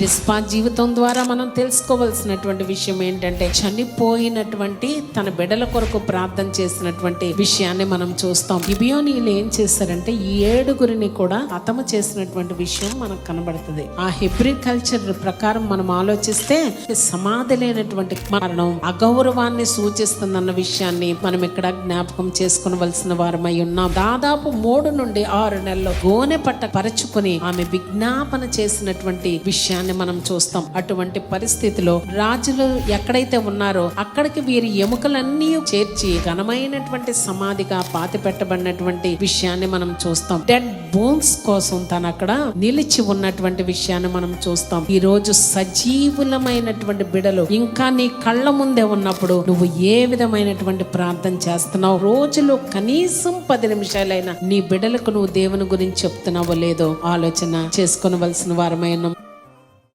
రిస్పా జీవితం ద్వారా మనం తెలుసుకోవాల్సినటువంటి విషయం ఏంటంటే చనిపోయినటువంటి తన బిడ్డల కొరకు ప్రార్థన చేసినటువంటి విషయాన్ని మనం చూస్తాం. గిబియోనీలు ఏం చేస్తారంటే ఈ ఏడుగురిని కూడా హతము చేసినటువంటి విషయం మనకు కనబడుతుంది. ఆ హెబ్రి కల్చర్ ప్రకారం మనం ఆలోచిస్తే సమాధి లేనటువంటి మరణం అగౌరవాన్ని సూచిస్తుందన్న విషయాన్ని మనం ఇక్కడ జ్ఞాపకం చేసుకునవలసిన వారమై ఉన్నాం. దాదాపు మూడు నుండి ఆరు నెలలు గోనె పట్ట పరచుకుని ఆమె విజ్ఞాపన చేసినటువంటి విషయాన్ని విషయాన్ని మనం చూస్తాం. అటువంటి పరిస్థితిలో రాజులు ఎక్కడైతే ఉన్నారో అక్కడికి వీరి ఎముకలన్నీ చేర్చి ఘనమైనటువంటి సమాధిగా పాతి పెట్టబడినటువంటి విషయాన్ని మనం చూస్తాం. డెడ్ బోన్స్ కోసం తను అక్కడ నిలిచి ఉన్నటువంటి విషయాన్ని మనం చూస్తాం. ఈ రోజు సజీవులమైనటువంటి బిడలు ఇంకా నీ కళ్ళ ముందే ఉన్నప్పుడు నువ్వు ఏ విధమైనటువంటి ప్రార్థన చేస్తున్నావు? రోజులో కనీసం పది నిమిషాలైనా నీ బిడలకు నువ్వు దేవుని గురించి చెప్తున్నావో లేదో ఆలోచన చేసుకోనవలసిన వారమై ఉన్నాం.